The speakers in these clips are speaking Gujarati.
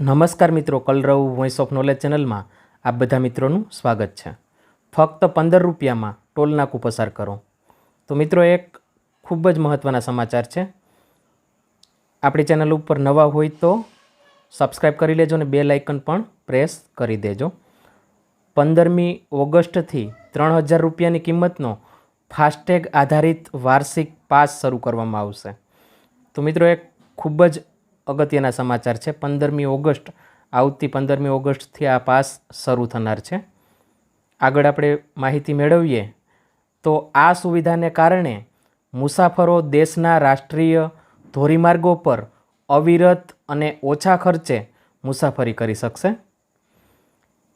નમસ્કાર મિત્રો, કલરવ વોઇસ ઓફ નોલેજ ચેનલમાં આપ બધા મિત્રોનું સ્વાગત છે. ફક્ત પંદર રૂપિયામાં ટોલ નાકું પસાર કરો. તો મિત્રો, એક ખૂબ જ મહત્ત્વના સમાચાર છે. આપણી ચેનલ ઉપર નવા હોય તો સબસ્ક્રાઈબ કરી લેજો અને બે લાઇકન પણ પ્રેસ કરી દેજો. પંદરમી ઓગસ્ટથી ત્રણ હજાર રૂપિયાની કિંમતનો ફાસ્ટેગ આધારિત વાર્ષિક પાસ શરૂ કરવામાં આવશે. તો મિત્રો, એક ખૂબ જ અગત્યના સમાચાર છે. પંદરમી ઓગસ્ટ, આવતી પંદરમી ઓગસ્ટથી આ પાસ શરૂ થનાર છે. આગળ આપણે માહિતી મેળવીએ તો આ સુવિધાને કારણે મુસાફરો દેશના રાષ્ટ્રીય ધોરીમાર્ગો પર અવિરત અને ઓછા ખર્ચે મુસાફરી કરી શકશે.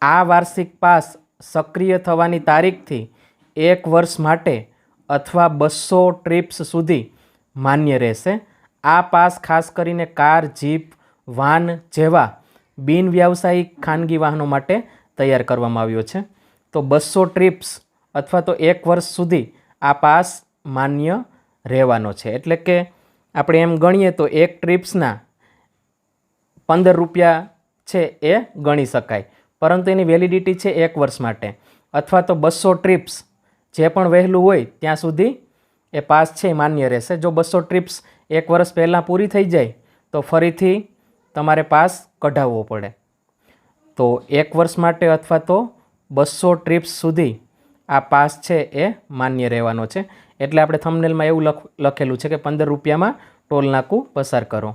આ વાર્ષિક પાસ સક્રિય થવાની તારીખથી એક વર્ષ માટે અથવા બસો ટ્રીપ્સ સુધી માન્ય રહેશે. આ પાસ ખાસ કરીને કાર, જીપ, વાન જેવા બિન વ્યાવસાયિક ખાનગી વાહનો માટે તૈયાર કરવામાં આવ્યો છે. તો બસો ટ્રીપ્સ અથવા તો એક વર્ષ સુધી આ પાસ માન્ય રહેવાનો છે. એટલે કે આપણે એમ ગણીએ તો એક ટ્રીપ્સના પંદર રૂપિયા છે એ ગણી શકાય. પરંતુ એની વેલિડિટી છે એક વર્ષ માટે. અથવા તો બસો ટ્રીપ્સ જે પણ વહેલું હોય ત્યાં સુધી એ પાસ છે એ માન્ય રહેશે. જો બસો ટ્રીપ્સ એક વર્ષ પહેલાં પૂરી થઈ જાય, તો ફરીથી તમારે પાસ કઢાવવો પડે. તો એક વર્ષ માટે અથવા તો બસો ટ્રીપ્સ સુધી આ પાસ છે એ માન્ય રહેવાનો છે. એટલે આપણે થમનેલમાં એવું લખ, લખેલું છે કે પંદર રૂપિયામાં ટોલ નાકું પસાર કરો.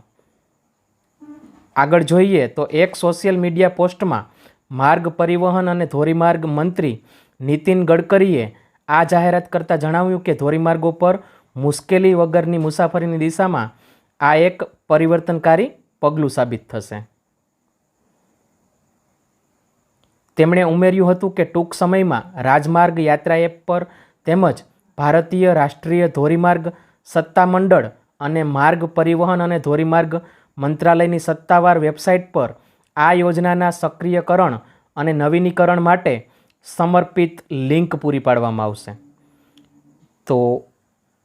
આગળ જોઈએ તો એક સોશિયલ મીડિયા પોસ્ટમાં માર્ગ પરિવહન અને ધોરીમાર્ગ મંત્રી નીતિન ગડકરીએ આ જાહેરાત કરતાં જણાવ્યું કે ધોરીમાર્ગો પર મુશ્કેલી વગરની મુસાફરીની દિશામાં આ એક પરિવર્તનકારી પગલું સાબિત થશે. તેમણે ઉમેર્યું હતું કે ટૂંક સમયમાં રાજમાર્ગ યાત્રા એપ પર તેમજ ભારતીય રાષ્ટ્રીય ધોરીમાર્ગ સત્તામંડળ અને માર્ગ પરિવહન અને ધોરીમાર્ગ મંત્રાલયની સત્તાવાર વેબસાઇટ પર આ યોજનાના સક્રિયકરણ અને નવીનીકરણ માટે સમર્પિત લિંક પૂરી પાડવામાં આવશે. તો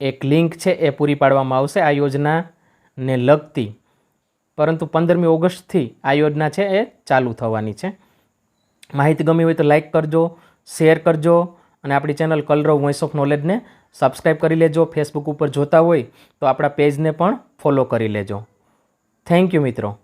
એક લિંક છે, એ પૂરી પાડવામાં આવશે આ યોજનાને લગતી. પરંતુ પંદરમી ઓગસ્ટથી આ યોજના છે, એ ચાલુ થવાની છે. માહિતી ગમી હોય તો લાઇક કરજો, શેર કરજો અને આપણી ચેનલ કલરવ વોઇસ ઓફ નોલેજને સબસ્ક્રાઈબ કરી લેજો. ફેસબુક ઉપર જોતા હોય તો આપણા પેજને પણ ફોલો કરી લેજો. થેન્ક યુ મિત્રો.